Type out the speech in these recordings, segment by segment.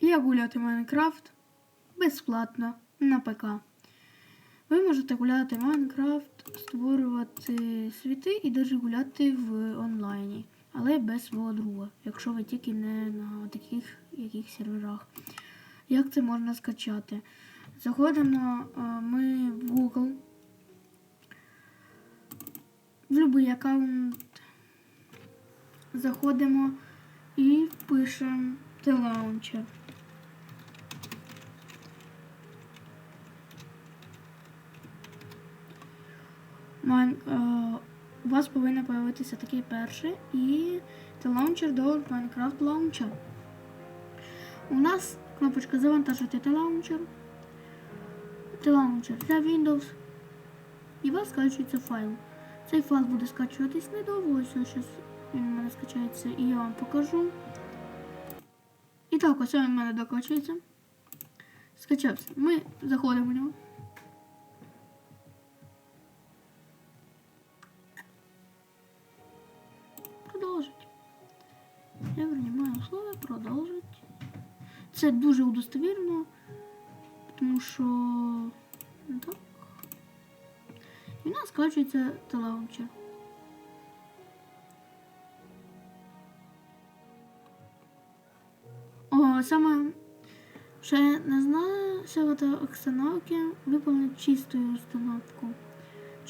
Як гуляти Майнкрафт безплатно на ПК. Ви можете гуляти Майнкрафт, створювати світи і навіть гуляти в онлайні, але без свого друга, якщо ви тільки не на таких яких серверах. Як це можна скачати? Заходимо ми в Google, в будь-який аккаунт, заходимо і пишемо T-Launcher. Майн, у вас повинен появитися такий перший і T-Launcher до Minecraft Launcher. У нас кнопочка завантажити T-Launcher. T-Launcher для Windows. І вас скачується файл. Цей файл буде скачуватись недовго, ось зараз він у мене скачається і я вам покажу. І так, ось він у мене докачується. Скачався. Ми заходимо в нього. Условия продовжить. Це дуже удостовірно, тому що ну, так. І в нас скачується телаунчер. О, саме ще не знаю, що це установки виповнить чисту установку.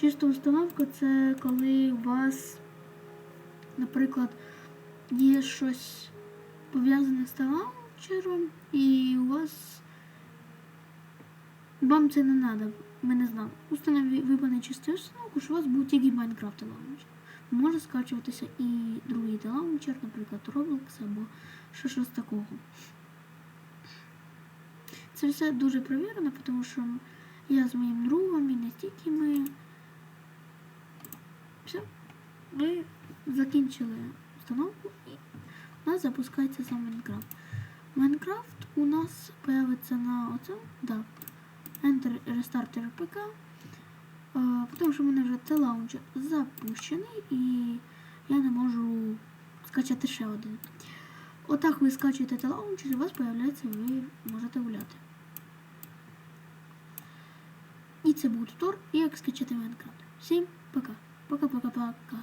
Чиста установка це коли у вас, наприклад, є щось пов'язане з телаунчером, і у вас вам це не треба, ми не знали. Установи випане чисту установку, що у вас був тільки Майнкрафт лаунчер. Може скачуватися і другий лаунчер, наприклад, Roblox або що щось такого. Це все дуже перевірено, тому що я з моїм другом і не тільки ми. Все, ми закінчили установку і у нас запускається сам Майнкрафт. Майнкрафт у нас появиться на оцьому, да, Enter Restart RPK, а, тому що в мене вже цей лаунчер запущений і я не можу скачати ще один. Отак ви скачуєте цей лаунчер і у вас появляється, ви можете гуляти. І це був туторіал, як скачати Майнкрафт. Всім пока. Пока-пока-пока. По.